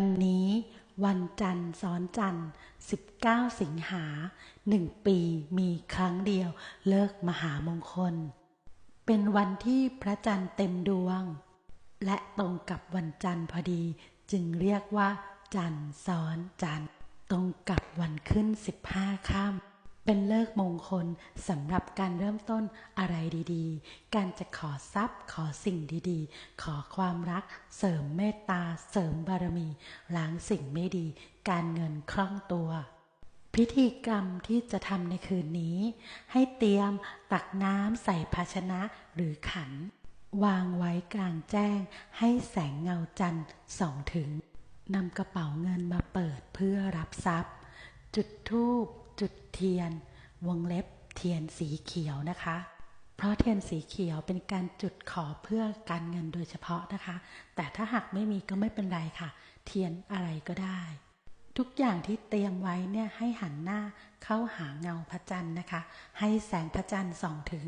วันนี้วันจันทร์ซ้อนจันทร์ 19 สิงหาหนึ่งปีมีครั้งเดียวเลิกมหามงคล เป็นวันที่พระจันทร์เต็มดวง และตรงกับวันจันทร์พอดี จึงเรียกว่า จันทร์ซ้อนจันทร์ ตรงกับวันขึ้น 15 ค่ำ เป็นเลิกมงคลสำหรับการเริ่มต้นอะไรดีๆ การจะขอทรัพย์ ขอสิ่งดีๆ ขอความรัก เสริมเมตตา เสริมบารมี ล้างสิ่งไม่ดี การเงินคล่องตัว พิธีกรรมที่จะทำในคืนนี้ ให้เตรียมตักน้ำใส่ภาชนะหรือขัน วางไว้กลางแจ้ง ให้แสงเงาจันทร์ส่องถึงนำกระเป๋าเงินมาเปิดเพื่อรับทรัพย์ จุดธูป จุดเทียน วงเล็บเทียนสีเขียวนะคะ เพราะเทียนสีเขียวเป็นการจุดขอเพื่อการเงินโดยเฉพาะนะคะ แต่ถ้าหากไม่มีก็ไม่เป็นไรค่ะ เทียนอะไรก็ได้ ทุกอย่างที่เตรียมไว้เนี่ยให้หันหน้าเข้าหาเงาพระจันทร์นะคะ ให้แสงพระจันทร์ส่องถึง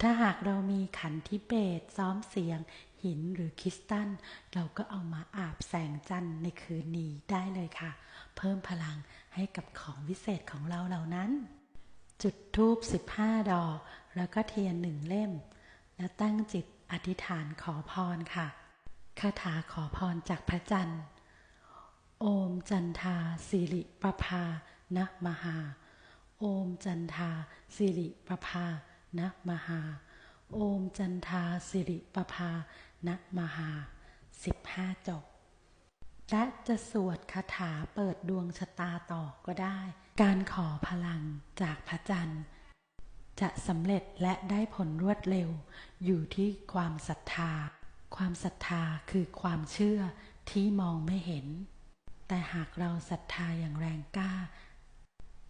ถ้าหากเรามีขันทิเบตซ้อมเสียง หินหรือคริสตัลเราก็เอามาอาบแสงจันทร์ในคืนนี้ได้เลยค่ะ เพิ่มพลังให้กับของวิเศษของเราเหล่านั้น จุดธูป15 ดอก แล้วก็เทียนหนึ่งเล่ม แล้วตั้งจิตอธิษฐานขอพรค่ะคาถาขอพรจากพระจันทร์ โอมจันทาสิริประภานะมหา โอมจันทาสิริประภา นะมหา โอมจันทาสิริปภานะมหาสิบห้าจบ และจะสวดคาถาเปิดดวงชะตาต่อก็ได้ การขอพลังจากพระจันทร์ จะสำเร็จและได้ผลรวดเร็ว อยู่ที่ความศรัทธา ความศรัทธาคือความเชื่อที่มองไม่เห็น แต่หากเราศรัทธาอย่างแรงกล้า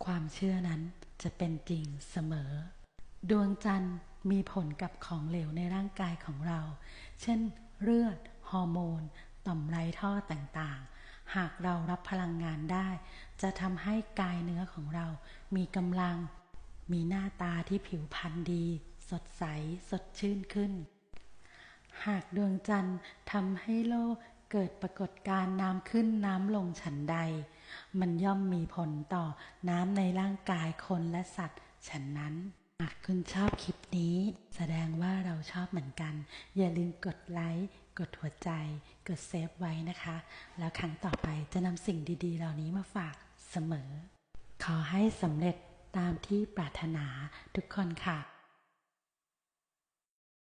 ความเชื่อนั้นจะเป็นจริงเสมอ ดวงจันทร์มีผลกับของเหลวในร่างกายของเรา เช่น เลือด ฮอร์โมน ต่อมไรท่อต่างๆ หากเรารับพลังงานได้ จะทำให้กายเนื้อของเรา มีกำลัง มีหน้าตาที่ผิวพรรณดี สดใส สดชื่นขึ้น หากดวงจันทร์ทำให้โลกเกิดปรากฏการณ์น้ำขึ้นน้ำลงฉันใด มันย่อมมีผลต่อน้ำในร่างกายคนและสัตว์ฉันนั้น หากคุณชอบคลิปนี้ แสดงว่าเราชอบเหมือนกัน อย่าลืมกดไลค์ กดหัวใจ กดเซฟไว้นะคะ แล้วครั้งต่อไปจะนำสิ่งดีๆ เหล่านี้มาฝากเสมอ ขอให้สำเร็จตามที่ปรารถนาทุกคนค่ะ